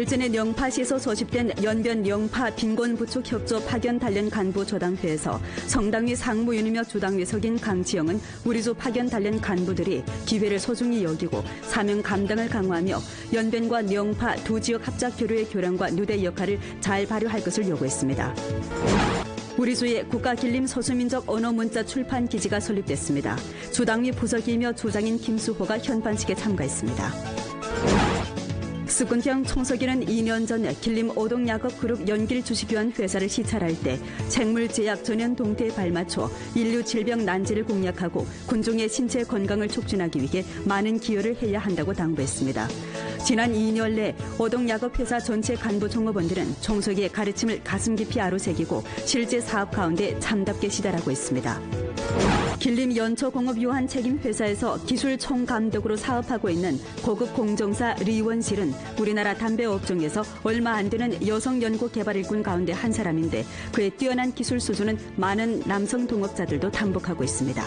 일전에 영파시에서 소집된 연변 영파 빈곤 부축 협조 파견 단련 간부 조당회에서 성당위 상무위원이며 조당위 석인 강지영은 우리 조 파견 단련 간부들이 기회를 소중히 여기고 사명 감당을 강화하며 연변과 영파 두 지역 합작 교류의 교량과 누대 역할을 잘 발휘할 것을 요구했습니다. 우리 주의 국가길림 소수민족 언어문자 출판 기지가 설립됐습니다. 조당위 부석이며 조장인 김수호가 현판식에 참가했습니다. 수근경 총서기는 2년 전 길림 오동야겁그룹 연길 주식교환 회사를 시찰할 때 생물제약 전염 동태에 발맞춰 인류 질병 난제를 공략하고 군중의 신체 건강을 촉진하기 위해 많은 기여를 해야 한다고 당부했습니다. 지난 2년 내 오동야겁 회사 전체 간부 총업원들은 총서기의 가르침을 가슴 깊이 아로새기고 실제 사업 가운데 참답게 시달하고 있습니다. 길림 연초공업 유한 책임 회사에서 기술 총감독으로 사업하고 있는 고급 공정사 리원실은 우리나라 담배 업종에서 얼마 안 되는 여성 연구 개발 일꾼 가운데 한 사람인데 그의 뛰어난 기술 수준은 많은 남성 동업자들도 탐복하고 있습니다.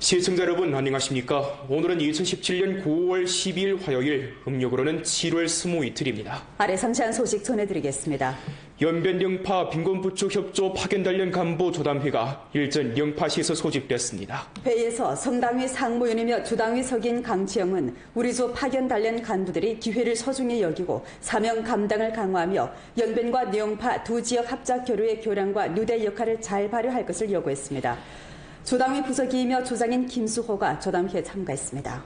시청자 여러분 안녕하십니까? 오늘은 2017년 9월 12일 화요일, 음력으로는 7월 스무 이틀입니다. 아래 상세한 소식 전해드리겠습니다. 연변 영파 빈곤부축 협조 파견 단련 간부 조담회가 일전 영파시에서 소집됐습니다. 회의에서 성당위 상무위원이며 주당위 석인 강지영은 우리 조 파견 단련 간부들이 기회를 소중히 여기고 사명 감당을 강화하며 연변과 영파 두 지역 합작 교류의 교량과 누대 역할을 잘 발휘할 것을 요구했습니다. 조당위 부서기이며 조장인 김수호가 조담회에 참가했습니다.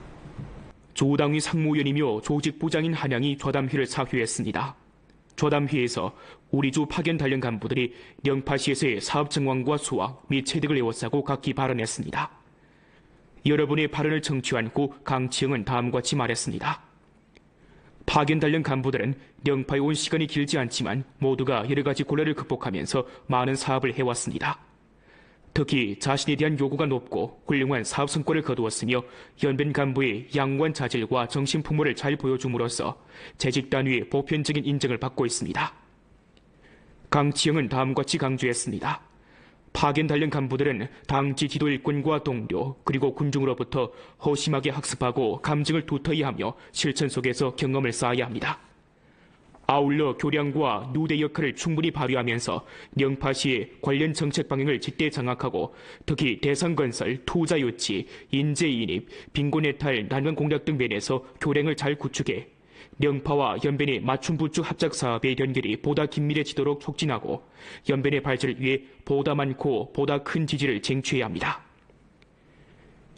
조당위 상무위원이며 조직부장인 한양이 조담회를 사회했습니다. 조담회에서 우리 주 파견 단련 간부들이 영파시에서의 사업 정황과 수확 및 체득을 에워싸고 각기 발언했습니다. 여러분의 발언을 청취한 후 강치영은 다음과 같이 말했습니다. 파견 단련 간부들은 영파에 온 시간이 길지 않지만 모두가 여러 가지 곤란을 극복하면서 많은 사업을 해왔습니다. 특히 자신에 대한 요구가 높고 훌륭한 사업 성과를 거두었으며 연변 간부의 양관 자질과 정신 풍모를 잘 보여줌으로써 재직 단위의 보편적인 인정을 받고 있습니다. 강치영은 다음과 같이 강조했습니다. 파견 단련 간부들은 당지 지도 일꾼과 동료 그리고 군중으로부터 허심하게 학습하고 감증을 두터이 하며 실천 속에서 경험을 쌓아야 합니다. 아울러 교량과 누대 역할을 충분히 발휘하면서 영파시의 관련 정책 방향을 제때 장악하고 특히 대상건설, 투자 유치, 인재 인입, 빈곤 해탈, 난관 공략 등 면에서 교량을 잘 구축해 영파와 연변의 맞춤 부축 합작 사업의 연결이 보다 긴밀해지도록 촉진하고 연변의 발전을 위해 보다 많고 보다 큰 지지를 쟁취해야 합니다.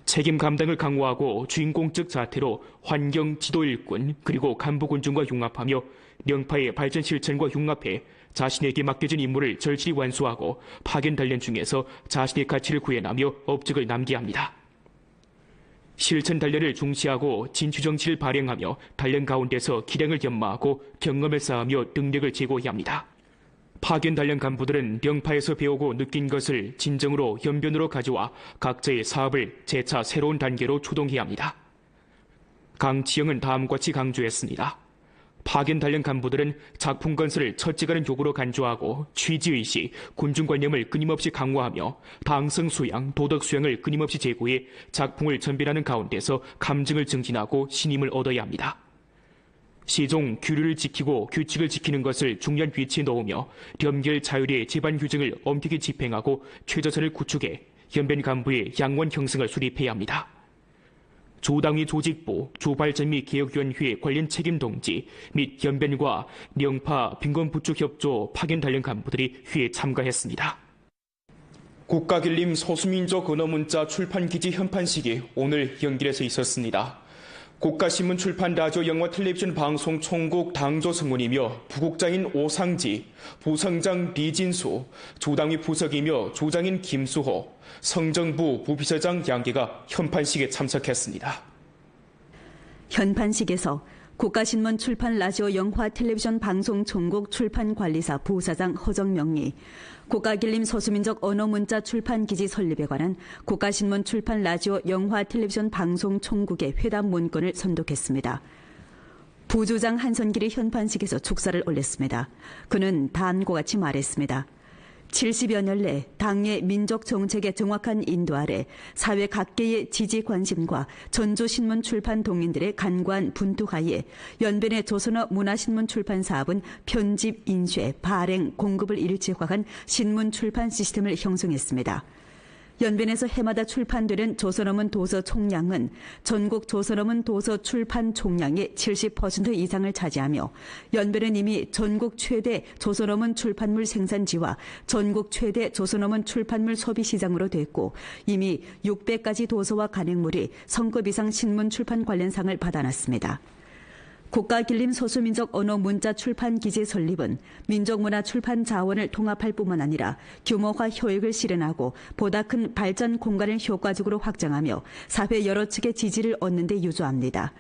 책임 감당을 강화하고 주인공적 자태로 환경 지도 일꾼 그리고 간부 군중과 융합하며 영파의 발전 실천과 융합해 자신에게 맡겨진 임무를 절실히 완수하고 파견 단련 중에서 자신의 가치를 구해나며 업적을 남게 합니다. 실천 단련을 중시하고 진취 정치를 발행하며 단련 가운데서 기량을 연마하고 경험을 쌓으며 능력을 제고해야 합니다. 파견 단련 간부들은 영파에서 배우고 느낀 것을 진정으로 연변으로 가져와 각자의 사업을 재차 새로운 단계로 추동해야 합니다. 강치영은 다음과 같이 강조했습니다. 파견 단련 간부들은 작품 건설을 첫째가는 요구로 간주하고 취지의식, 군중관념을 끊임없이 강화하며 당성 수양, 도덕 수양을 끊임없이 제고해 작품을 전변하는 가운데서 감증을 증진하고 신임을 얻어야 합니다. 시종 규류를 지키고 규칙을 지키는 것을 중요한 위치에 넣으며 연결 자율의 재반 규정을 엄격히 집행하고 최저선을 구축해 연변 간부의 양원 형성을 수립해야 합니다. 조당위 조직부, 조발전 및 개혁위원회 관련 책임 동지 및 연변과 영파 빈곤부축협조 파견 단련 간부들이 회에 참가했습니다. 국가길림 소수민족 언어문자 출판기지 현판식이 오늘 연길에서 있었습니다. 국가신문 출판 라디오 영화 텔레비전 방송 총국 당조 성원이며 부국장인 오상지, 부성장 리진수, 조당위 부석이며 조장인 김수호, 성정부 부비서장 양계가 현판식에 참석했습니다. 현판식에서 국가신문 출판 라디오 영화 텔레비전 방송 총국 출판관리사 부사장 허정명이 국가길림 소수민족 언어문자 출판기지 설립에 관한 국가신문 출판 라디오 영화 텔레비전 방송 총국의 회담 문건을 선독했습니다. 부주장 한선길이 현판식에서 축사를 올렸습니다. 그는 다음과 같이 말했습니다. 70여 년 내 당의 민족 정책의 정확한 인도 아래 사회 각계의 지지 관심과 전주 신문 출판 동인들의 간과한 분투하에 연변의 조선어 문화신문 출판 사업은 편집, 인쇄, 발행, 공급을 일체화한 신문 출판 시스템을 형성했습니다. 연변에서 해마다 출판되는 조선어문 도서 총량은 전국 조선어문 도서 출판 총량의 70% 이상을 차지하며 연변은 이미 전국 최대 조선어문 출판물 생산지와 전국 최대 조선어문 출판물 소비 시장으로 됐고 이미 600가지 도서와 간행물이 성급 이상 신문 출판 관련 상을 받아놨습니다. 국가길림 소수민족 언어 문자 출판 기재 설립은 민족문화 출판 자원을 통합할 뿐만 아니라 규모화 효익을 실현하고 보다 큰 발전 공간을 효과적으로 확장하며 사회 여러 측의 지지를 얻는 데 유조합니다.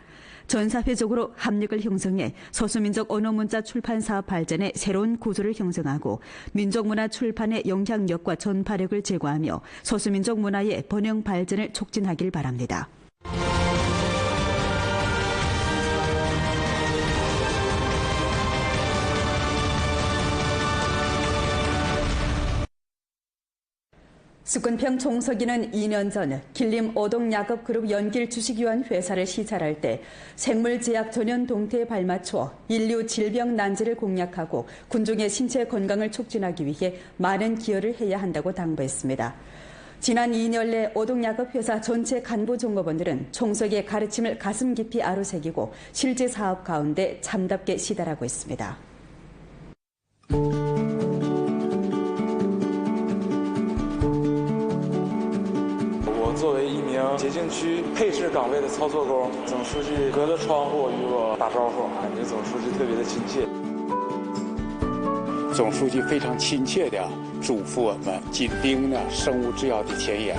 전 사회적으로 합력을 형성해 소수민족 언어 문자 출판 사업 발전에 새로운 구조를 형성하고 민족문화 출판의 영향력과 전파력을 제고하며 소수민족 문화의 번영 발전을 촉진하길 바랍니다. 수군평 총서기는 2년 전 길림 오동야급그룹 연길 주식유한 회사를 시찰할 때 생물제약 전연 동태에 발맞춰 인류 질병 난제를 공략하고 군중의 신체 건강을 촉진하기 위해 많은 기여를 해야 한다고 당부했습니다. 지난 2년 내 오동야급 회사 전체 간부 종업원들은 총석의 가르침을 가슴 깊이 아로새기고 실제 사업 가운데 참답게 시달하고 있습니다. 作为一名洁净区配置岗位的操作工，总书记隔着窗户与我打招呼，感觉总书记特别的亲切。总书记非常亲切地嘱咐我们紧盯呢生物制药的前沿，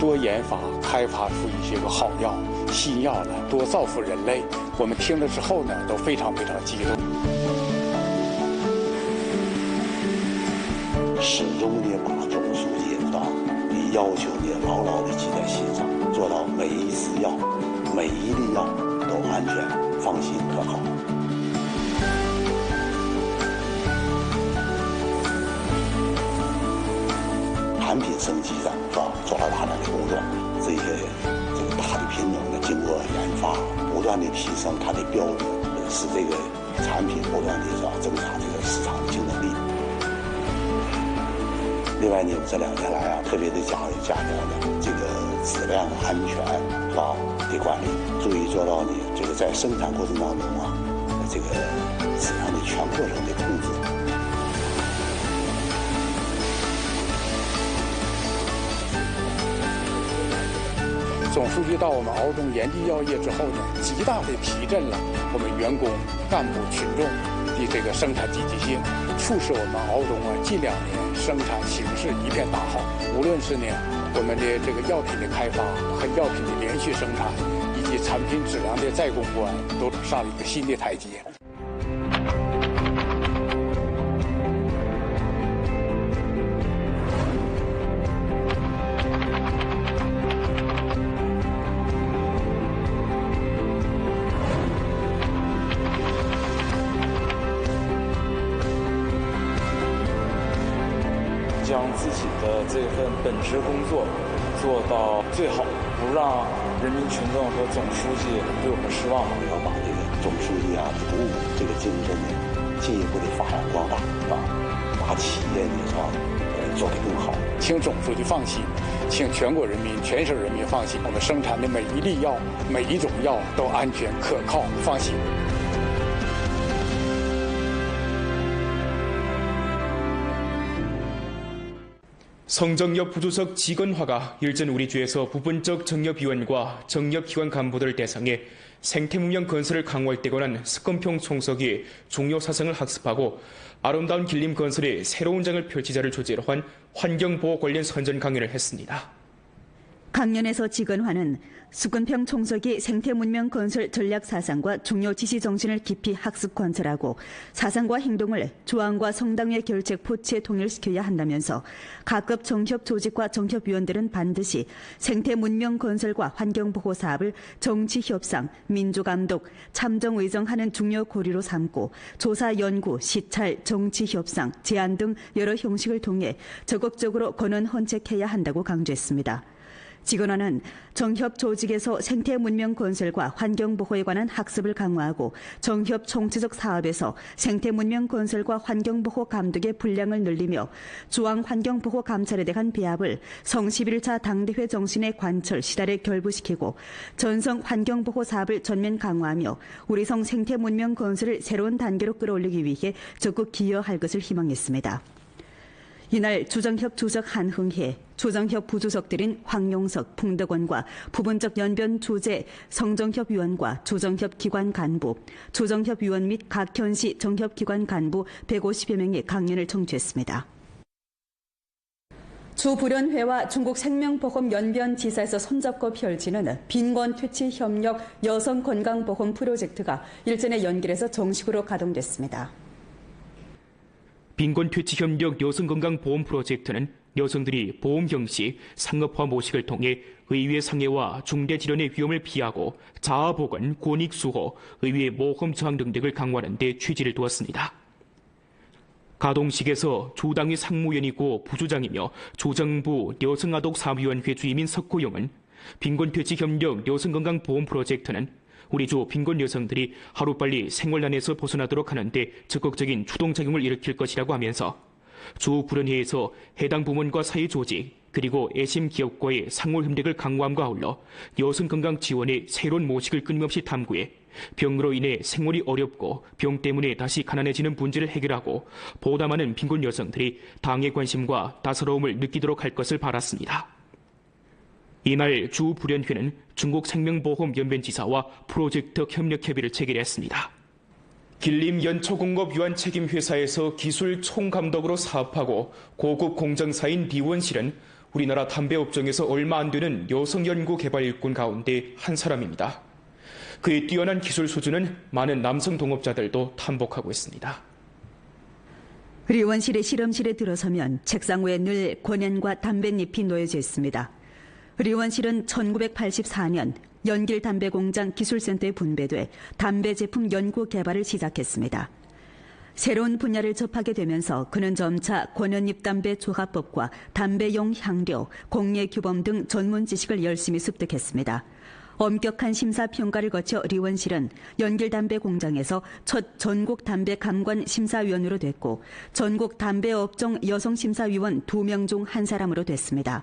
多研发开发出一些个好药、新药呢，多造福人类。我们听了之后呢，都非常非常激动。始终的把总书记要求呢牢牢的记在心上，做到每一次药、每一粒药都安全、放心、可靠。产品升级上是吧，做了大量的工作，这些这个大的品种呢，经过研发，不断的提升它的标准，使这个产品不断的是吧增强这个市场竞争力。另外呢，我这两年来啊，特别的加加强了这个质量安全是吧的管理，注意做到呢这个在生产过程当中啊，这个质量的全过程的控制。总书记到我们敖中炎帝药业之后呢，极大的提振了我们员工、干部、群众的这个生产积极性，促使我们敖东啊近两年生产形势一片大好。无论是呢我们的这个药品的开发和药品的连续生产，以及产品质量的再攻关，都上了一个新的台阶。跟我说总书记对我们失望。我要把这个总书记啊服务这个精神呢进一步的发扬光大，啊？把企业呢是吧呃做得更好。请总书记放心，请全国人民、全省人民放心，我们生产的每一粒药、每一种药都安全可靠，放心。 성정엽 부주석 직원화가 일전 우리 주에서 부분적 정엽위원과 정엽기관 간부들을 대상해 생태문명 건설을 강화할 때 관한 스건평 총석이 종료 사상을 학습하고 아름다운 길림 건설의 새로운 장을 펼치자를 주제로 한 환경보호 관련 선전 강연을 했습니다. 강연에서 직원화는 수건평 총석이 생태문명 건설 전략 사상과 중요 지시 정신을 깊이 학습 관철하고 사상과 행동을 조항과 성당의 결책 포치에 통일시켜야 한다면서 각급 정협 조직과 정협위원들은 반드시 생태문명 건설과 환경보호 사업을 정치 협상, 민주감독, 참정의정하는 중요 고리로 삼고 조사 연구, 시찰, 정치 협상, 제안 등 여러 형식을 통해 적극적으로 권원 헌책해야 한다고 강조했습니다. 직원화는 정협 조직에서 생태 문명 건설과 환경 보호에 관한 학습을 강화하고 정협 총체적 사업에서 생태 문명 건설과 환경 보호 감독의 분량을 늘리며 주황 환경 보호 감찰에 대한 배합을 성 11차 당대회 정신의 관철 시달에 결부시키고 전성 환경 보호 사업을 전면 강화하며 우리 성 생태 문명 건설을 새로운 단계로 끌어올리기 위해 적극 기여할 것을 희망했습니다. 이날 조정협 주석 한흥혜, 조정협 부주석들인 황용석, 풍덕원과 부분적 연변 조제 성정협 위원과 조정협 기관 간부, 조정협 위원 및 각 현시 정협 기관 간부 150여 명이 강연을 청취했습니다. 주불연회와 중국 생명보험 연변지사에서 손잡고 펼치는 빈곤 퇴치 협력 여성 건강보험 프로젝트가 일전에 연길에서 정식으로 가동됐습니다. 빈곤 퇴치 협력 여성건강보험 프로젝트는 여성들이 보험 경시, 상업화 모식을 통해 의외 상해와 중대 질환의 위험을 피하고 자아보건, 권익 수호, 의외 모험 저항 등등을 강화하는 데 취지를 두었습니다. 가동식에서 조당의 상무위원이고 부주장이며 조정부 여성아동사업위원회 주임인 석고영은 빈곤 퇴치 협력 여성건강보험 프로젝트는 우리 주 빈곤 여성들이 하루빨리 생활난에서 벗어나도록 하는데 적극적인 추동작용을 일으킬 것이라고 하면서 주 불연회에서 해당 부문과 사회 조직 그리고 애심 기업과의 상호 협력을 강화함과 아울러 여성 건강 지원의 새로운 모식을 끊임없이 탐구해 병으로 인해 생활이 어렵고 병 때문에 다시 가난해지는 문제를 해결하고 보다 많은 빈곤 여성들이 당의 관심과 따스러움을 느끼도록 할 것을 바랐습니다. 이날 주 불연회는 중국 생명보험 연변 지사와 프로젝트 협력 협의를 체결했습니다. 길림 연초공업 유한 책임 회사에서 기술 총감독으로 사업하고 고급 공정사인 리원 실은 우리나라 담배 업종에서 얼마 안 되는 여성 연구 개발 일꾼 가운데 한 사람입니다. 그의 뛰어난 기술 수준은 많은 남성 동업자들도 탐복하고 있습니다. 리원실의 실험실에 들어서면 책상 위에 늘 권연과 담뱃잎이 놓여져 있습니다. 리원실은 1984년 연길 담배 공장 기술센터에 분배돼 담배 제품 연구 개발을 시작했습니다. 새로운 분야를 접하게 되면서 그는 점차 권연잎 담배 조합법과 담배용 향료, 공예 규범 등 전문 지식을 열심히 습득했습니다. 엄격한 심사 평가를 거쳐 리원실은 연길 담배 공장에서 첫 전국 담배 감관 심사위원으로 됐고 전국 담배 업종 여성 심사위원 두명중 한 사람으로 됐습니다.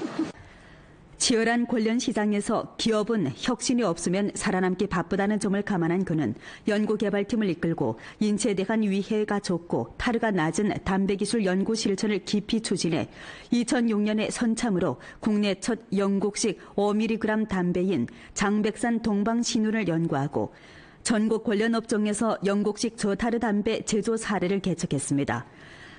치열한 관련 시장에서 기업은 혁신이 없으면 살아남기 바쁘다는 점을 감안한 그는 연구개발팀을 이끌고 인체에 대한 위해가 적고 타르가 낮은 담배기술 연구 실천을 깊이 추진해 2006년에 선참으로 국내 첫 영국식 5mg 담배인 장백산 동방신운을 연구하고 전국 관련 업종에서 영국식 저타르 담배 제조 사례를 개척했습니다.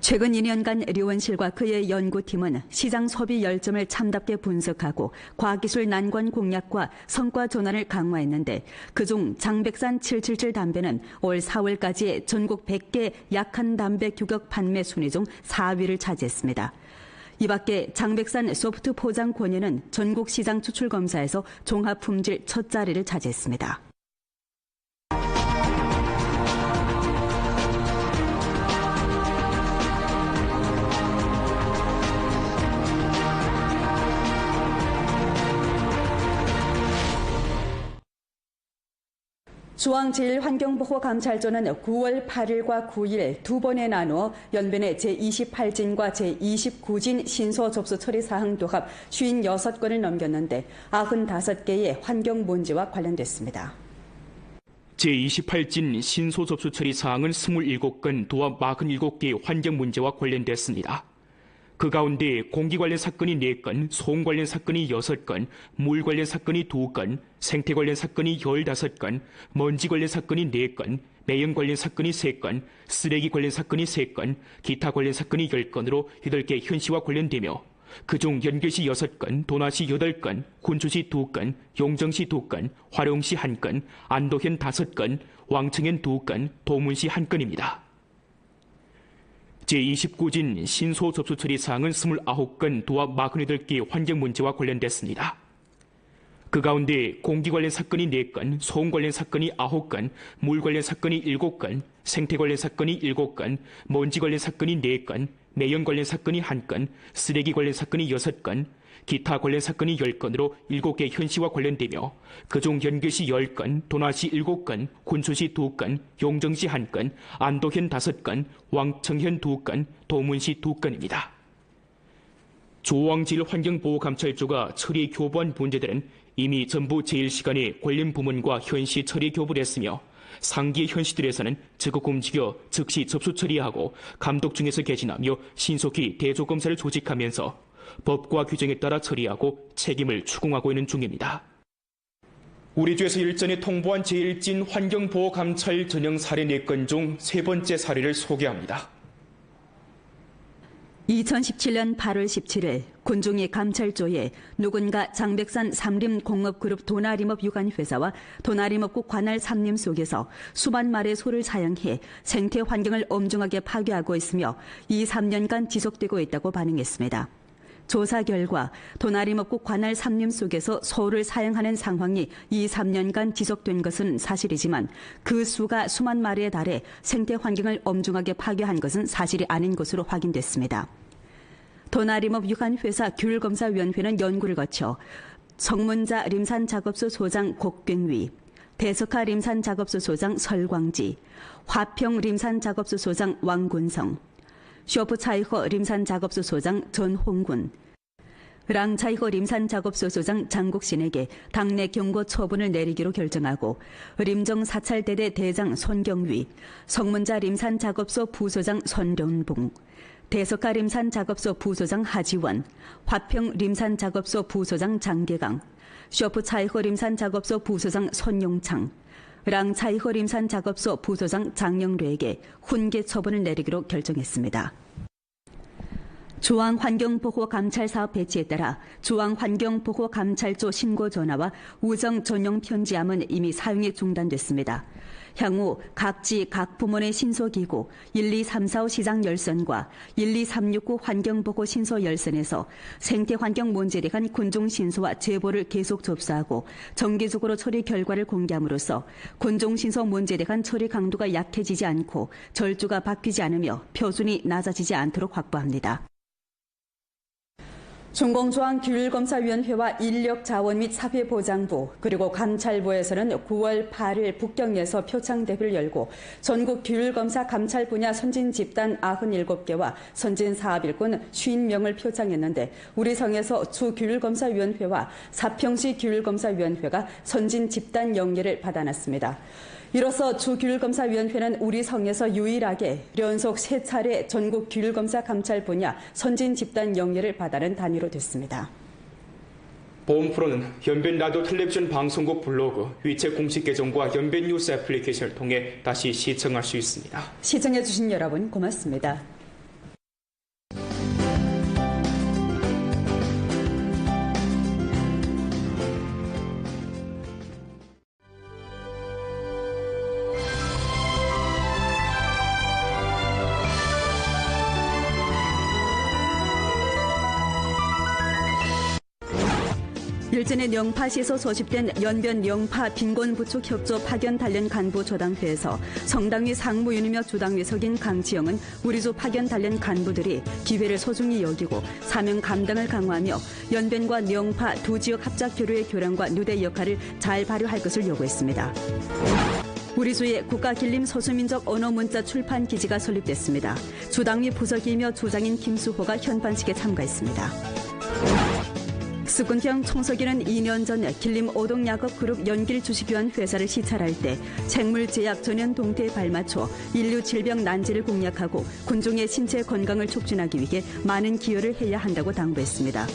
최근 2년간 류원실과 그의 연구팀은 시장 소비 열점을 참답게 분석하고 과기술 난관 공략과 성과 전환을 강화했는데 그중 장백산 777 담배는 올 4월까지 전국 100개 약한 담배 규격 판매 순위 중 4위를 차지했습니다. 이 밖에 장백산 소프트 포장 권유는 전국 시장 추출 검사에서 종합 품질 첫 자리를 차지했습니다. 중앙제일환경보호감찰조는 9월 8일과 9일 두 번에 나누어 연변의 제28진과 제29진 신소 접수 처리 사항 도합 56건을 넘겼는데 95개의 환경 문제와 관련됐습니다. 제28진 신소 접수 처리 사항은 27건 도합 47개의 환경 문제와 관련됐습니다. 그 가운데 공기 관련 사건이 4건, 소음 관련 사건이 6건, 물 관련 사건이 2건, 생태 관련 사건이 15건, 먼지 관련 사건이 4건, 매연 관련 사건이 3건, 쓰레기 관련 사건이 3건, 기타 관련 사건이 10건으로 8개 현시와 관련되며 그중 연결시 6건, 도나시 8건, 군주시 2건, 용정시 2건, 화룡시 1건, 안도현 5건, 왕청현 2건, 도문시 1건입니다. 제29진 신소 접수 처리 사항은 29건 도합 48개 환경 문제와 관련됐습니다. 그 가운데 공기 관련 사건이 4건, 소음 관련 사건이 9건, 물 관련 사건이 7건, 생태 관련 사건이 7건, 먼지 관련 사건이 4건, 매연 관련 사건이 1건, 쓰레기 관련 사건이 6건, 기타 관련 사건이 10건으로 7개 현시와 관련되며 그중 연계시 10건, 도나시 7건, 군수시 2건, 용정시 1건, 안도현 5건, 왕청현 2건, 도문시 2건입니다. 조왕질 환경보호감찰조가 처리 교부한 문제들은 이미 전부 제일시간에 관련 부문과 현시 처리 교부를 했으며 상기 현시들에서는 적극 움직여 즉시 접수 처리하고 감독 중에서 개진하며 신속히 대조검사를 조직하면서 법과 규정에 따라 처리하고 책임을 추궁하고 있는 중입니다. 우리 주에서 일전에 통보한 제1진 환경보호감찰 전형 사례 4건 중 세 번째 사례를 소개합니다. 2017년 8월 17일 군중이 감찰조에 누군가 장백산 삼림공업그룹 도나림업 유관회사와 도나림업국 관할 삼림 속에서 수만 마리의 소를 사용해 생태 환경을 엄중하게 파괴하고 있으며 2, 3년간 지속되고 있다고 반응했습니다. 조사 결과 도나림업국 관할 삼림 속에서 소를 사용하는 상황이 2, 3년간 지속된 것은 사실이지만 그 수가 수만 마리에 달해 생태 환경을 엄중하게 파괴한 것은 사실이 아닌 것으로 확인됐습니다. 도나림업 유관회사 귤검사위원회는 연구를 거쳐 성문자 림산작업소 소장 곡병위, 대석하 림산작업소 소장 설광지, 화평 림산작업소 소장 왕군성, 쇼프차이호 림산작업소 소장 전홍군, 랑차이호 림산작업소 소장 장국신에게 당내 경고 처분을 내리기로 결정하고 림정 사찰대대 대장 손경위, 성문자 림산작업소 부소장 손련봉, 대석가 림산작업소 부소장 하지원, 화평 림산작업소 부소장 장계강, 쇼프차이호 림산작업소 부소장 손용창, 랑차이호 림산 작업소 부소장 장영래에게 훈계 처분을 내리기로 결정했습니다. 중앙환경보호감찰사업 배치에 따라 중앙환경보호감찰조 신고 전화와 우정 전용 편지함은 이미 사용이 중단됐습니다. 향후 각지 각 부문의 신소기구 12345 시장 열선과 12369 환경보호 신소 열선에서 생태환경 문제에 대한 군중 신소와 제보를 계속 접수하고 정기적으로 처리 결과를 공개함으로써 군중 신소 문제에 대한 처리 강도가 약해지지 않고 절주가 바뀌지 않으며 표준이 낮아지지 않도록 확보합니다. 중공조항규율검사위원회와 인력자원 및 사회보장부 그리고 감찰부에서는 9월 8일 북경에서 표창대회를 열고 전국 규율검사 감찰 분야 선진 집단 97개와 선진 사업 일꾼 50명을 표창했는데 우리 성에서 주규율검사위원회와 사평시 규율검사위원회가 선진 집단 영예를 받아놨습니다. 이로써 주규율검사위원회는 우리 성에서 유일하게 연속 세 차례 전국 규율검사 감찰 분야 선진 집단 영예를 받아낸 단위로 됐습니다. 보험 프로는 연변 라디오 텔레비전 방송국 블로그, 위챗 공식 계정과 연변 뉴스 애플리케이션을 통해 다시 시청할 수 있습니다. 시청해주신 여러분 고맙습니다. 일전에 영파시에서 소집된 연변 영파 빈곤부축 협조 파견 단련 간부 조당회에서 성당위 상무위원이며 주당위 석인 강지영은 우리조 파견 단련 간부들이 기회를 소중히 여기고 사명 감당을 강화하며 연변과 영파 두 지역 합작 교류의 교량과 누대 역할을 잘 발휘할 것을 요구했습니다. 우리주의 국가길림 소수민족 언어문자 출판 기지가 설립됐습니다. 주당위 부석이며 주장인 김수호가 현판식에 참가했습니다. 수군평 총서기는 2년 전 길림 오동야겁그룹 연길 주식유한 회사를 시찰할 때 생물제약 전현 동태에 발맞춰 인류 질병 난제를 공략하고 군중의 신체 건강을 촉진하기 위해 많은 기여를 해야 한다고 당부했습니다.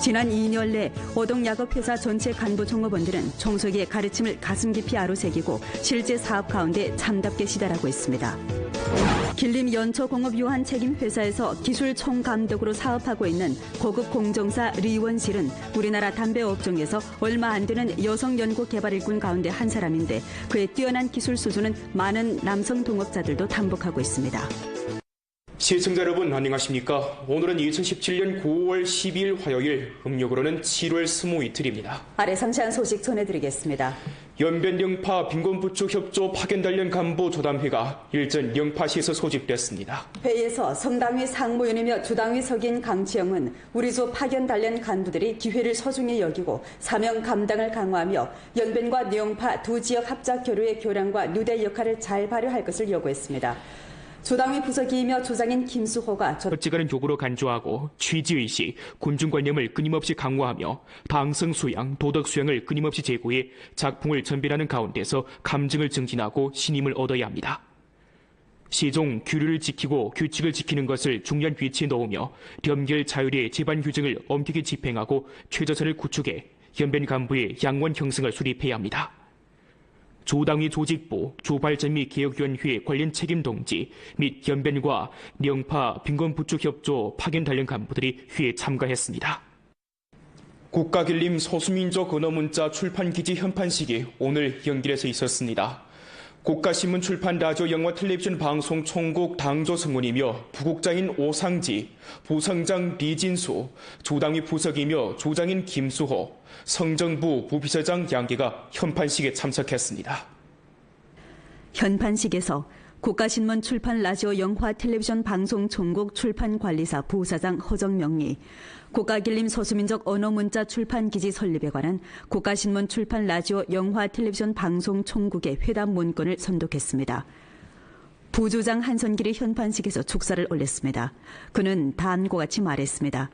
지난 2년 내 오동야겁 회사 전체 간부 종업원들은 총서기의 가르침을 가슴 깊이 아로새기고 실제 사업 가운데 참답게 시달하고 있습니다. 길림 연초공업 유한 책임 회사에서 기술 총감독으로 사업하고 있는 고급 공정사 리원실은 우리나라 담배 업종에서 얼마 안 되는 여성 연구 개발 일꾼 가운데 한 사람인데 그의 뛰어난 기술 수준은 많은 남성 동업자들도 탐복하고 있습니다. 시청자 여러분 안녕하십니까? 오늘은 2017년 9월 12일 화요일, 음력으로는 7월 20이틀입니다. 아래 상세한 소식 전해드리겠습니다. 연변 영파 빈곤부축 협조 파견 단련 간부 조담회가 일전 영파시에서 소집됐습니다. 회의에서 성당위 상무위원이며 주당위 석인 강지영은 우리 조 파견 단련 간부들이 기회를 소중히 여기고 사명 감당을 강화하며 연변과 내용파 두 지역 합작 교류의 교량과 누대 역할을 잘 발휘할 것을 요구했습니다. 주당위 부서기이며 주장인 김수호가 저... 어찌가는 요구로 간주하고 취지의식, 군중관념을 끊임없이 강화하며 당성 수양, 도덕 수양을 끊임없이 제고해 작품을 전변하는 가운데서 감증을 증진하고 신임을 얻어야 합니다. 시종 규류를 지키고 규칙을 지키는 것을 중요한 위치에 놓으며 연결 자율의 재반 규정을 엄격히 집행하고 최저선을 구축해 연변 간부의 양원 형성을 수립해야 합니다. 조당위 조직부, 조발전 및 개혁위원회 관련 책임 동지 및 연변과 영파 빈곤부축협조 파견 단련 간부들이 회에 참가했습니다. 국가길림 소수민족 언어문자 출판기지 현판식이 오늘 연길에서 있었습니다. 국가신문 출판 라디오 영화 텔레비전 방송 총국 당조 성원이며 부국장인 오상지, 부성장 리진수, 조당위 부석이며 조장인 김수호, 성정부 부비서장 양계가 현판식에 참석했습니다. 현판식에서 국가신문 출판 라디오 영화 텔레비전 방송 총국 출판관리사 부사장 허정명이 국가길림 소수민족 언어문자 출판기지 설립에 관한 국가신문 출판 라디오 영화 텔레비전 방송 총국의 회담 문건을 선독했습니다. 부주장 한선길이 현판식에서 축사를 올렸습니다. 그는 다음과 같이 말했습니다.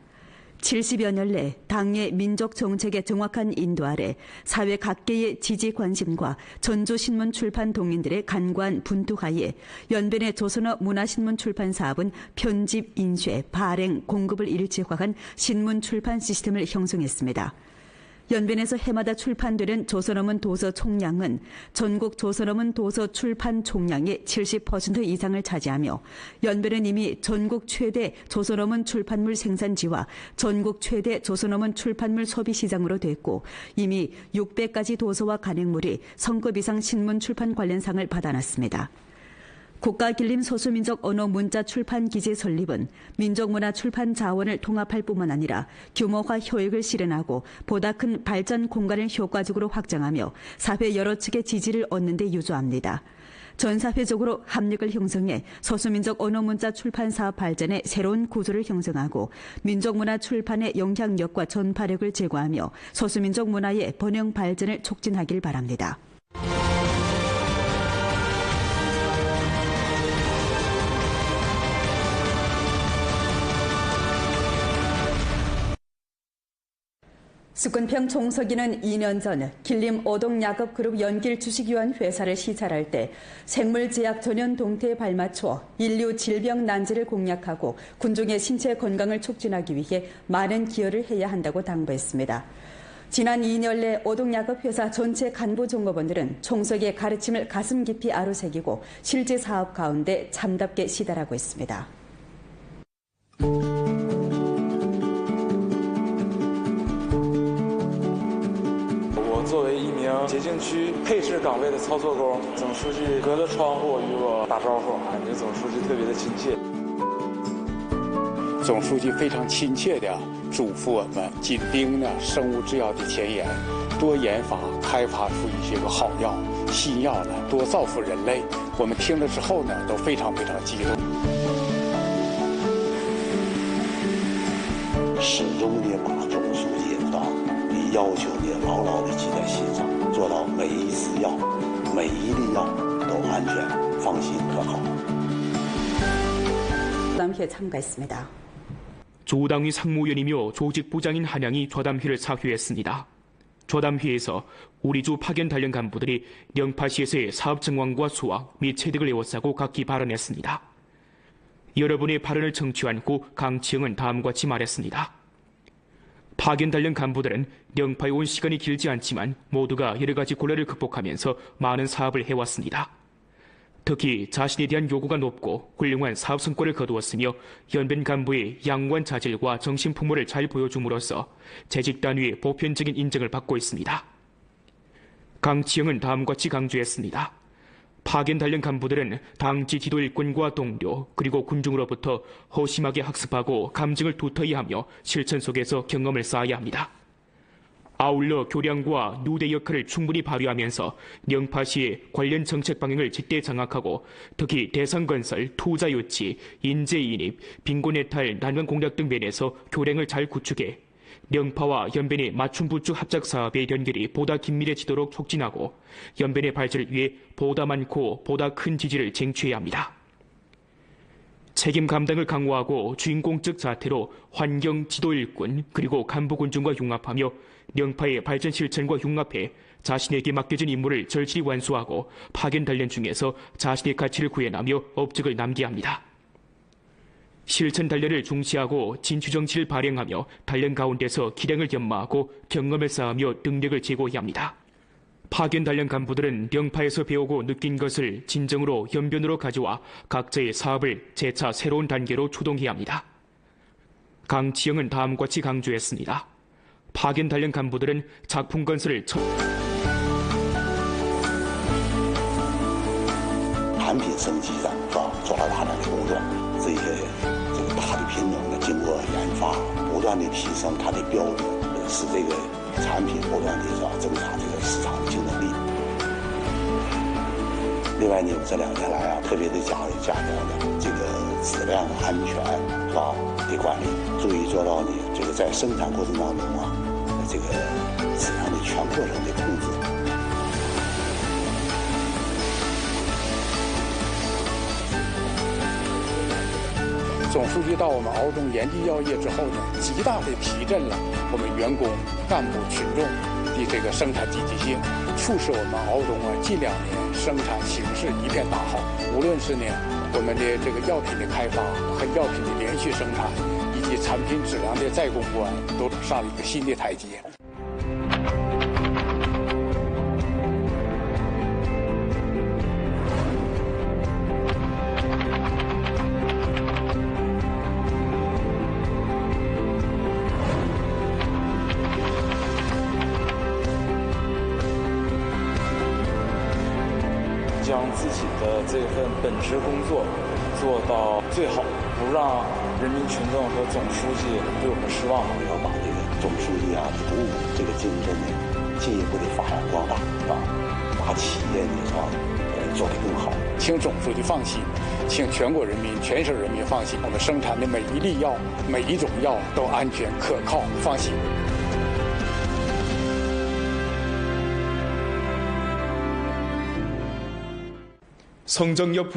70여 년 내 당의 민족 정책의 정확한 인도 아래 사회 각계의 지지 관심과 전주 신문 출판 동인들의 간관 분투하에 연변의 조선어 문화신문 출판 사업은 편집, 인쇄, 발행, 공급을 일체화한 신문 출판 시스템을 형성했습니다. 연변에서 해마다 출판되는 조선어문 도서 총량은 전국 조선어문 도서 출판 총량의 70% 이상을 차지하며 연변은 이미 전국 최대 조선어문 출판물 생산지와 전국 최대 조선어문 출판물 소비 시장으로 됐고 이미 600가지 도서와 간행물이 성급 이상 신문 출판 관련 상을 받아놨습니다. 국가길림 소수민족 언어 문자 출판 기재 설립은 민족문화 출판 자원을 통합할 뿐만 아니라 규모화 효익을 실현하고 보다 큰 발전 공간을 효과적으로 확장하며 사회 여러 측의 지지를 얻는 데 유조합니다. 전 사회적으로 합력을 형성해 소수민족 언어문자 출판 사업 발전에 새로운 구조를 형성하고 민족문화 출판의 영향력과 전파력을 제고하며 소수민족 문화의 번영 발전을 촉진하길 바랍니다. 수군평 총서기는 2년 전 길림 오동야급그룹 연길 주식유한 회사를 시찰할 때 생물제약 전현 동태에 발맞춰 인류 질병 난제를 공략하고 군중의 신체 건강을 촉진하기 위해 많은 기여를 해야 한다고 당부했습니다. 지난 2년 내 오동야급 회사 전체 간부 종업원들은 총석의 가르침을 가슴 깊이 아로새기고 실제 사업 가운데 참답게 시달하고 있습니다. 区配置岗位的操作工，总书记隔着窗户与我打招呼，感觉总书记特别的亲切。总书记非常亲切的嘱咐我们紧盯呢生物制药的前沿，多研发开发出一些个好药、新药呢，多造福人类。我们听了之后呢，都非常非常激动。始终的把总书记的要求呢牢牢的记在心上，做到每一次药、每一粒药都安全、放心、可靠。 조담회에 참가했습니다. 조당위 상무위원이며 조직부장인 한양이 좌담회를 사회했습니다. 좌담회에서 우리주 파견 단련 간부들이 영파시에서의 사업 정황과 수확 및 체득을 에워싸고 각기 발언했습니다. 여러분의 발언을 청취한 후 강치영은 다음과 같이 말했습니다. 파견 단련 간부들은 영파에 온 시간이 길지 않지만 모두가 여러 가지 곤란을 극복하면서 많은 사업을 해왔습니다. 특히 자신에 대한 요구가 높고 훌륭한 사업 성과를 거두었으며 연변 간부의 양관 자질과 정신 풍모를 잘 보여줌으로써 재직 단위의 보편적인 인정을 받고 있습니다. 강치영은 다음과 같이 강조했습니다. 파견 단련 간부들은 당지 지도 일꾼과 동료 그리고 군중으로부터 허심하게 학습하고 감증을 두터이 하며 실천 속에서 경험을 쌓아야 합니다. 아울러 교량과 누대 역할을 충분히 발휘하면서 영파시의 관련 정책 방향을 제때 장악하고 특히 대상 건설, 투자 유치, 인재 인입, 빈곤 해탈, 난관 공략 등 면에서 교량을 잘 구축해 영파와 연변의 맞춤 부축 합작 사업의 연결이 보다 긴밀해지도록 촉진하고 연변의 발전을 위해 보다 많고 보다 큰 지지를 쟁취해야 합니다. 책임 감당을 강화하고 주인공적 자태로 환경 지도 일꾼 그리고 간부 군중과 융합하며 영파의 발전 실천과 융합해 자신에게 맡겨진 임무를 절실히 완수하고 파견 단련 중에서 자신의 가치를 구현하며 업적을 남게 합니다. 실천 단련을 중시하고 진취 정치를 발행하며 단련 가운데서 기량을 연마하고 경험을 쌓으며 능력을 제고해야 합니다. 파견 단련 간부들은 영파에서 배우고 느낀 것을 진정으로 연변으로 가져와 각자의 사업을 재차 새로운 단계로 추동해야 합니다. 강치영은 다음과 같이 강조했습니다. 파견 단련 간부들은 작품 건설을 첫 产品升级上是吧，做了大量的工作， 这些这个大的品种呢，经过研发，不断的提升它的标准，使这个产品不断的是吧增加这个市场的竞争力。另外呢，我这两年来啊，特别的加加强了这个质量安全是吧的管理，注意做到呢这个在生产过程当中啊，这个质量的全过程的控制。总书记到我们敖中研递药业之后呢，极大地提振了我们员工、干部、群众的这个生产积极性，促使我们敖中啊近两年生产形势一片大好。无论是呢我们的这个药品的开发和药品的连续生产，以及产品质量的再攻关，都上了一个新的台阶。份本职工作做到最好，不让人民群众和总书记对我们失望。要把这个总书记啊的鼓舞这个精神呢，进一步的发扬光大，是吧？把企业呢是吧，呃，做得更好。请总书记放心，请全国人民、全省人民放心，我们生产的每一粒药、每一种药都安全可靠，放心。 성정엽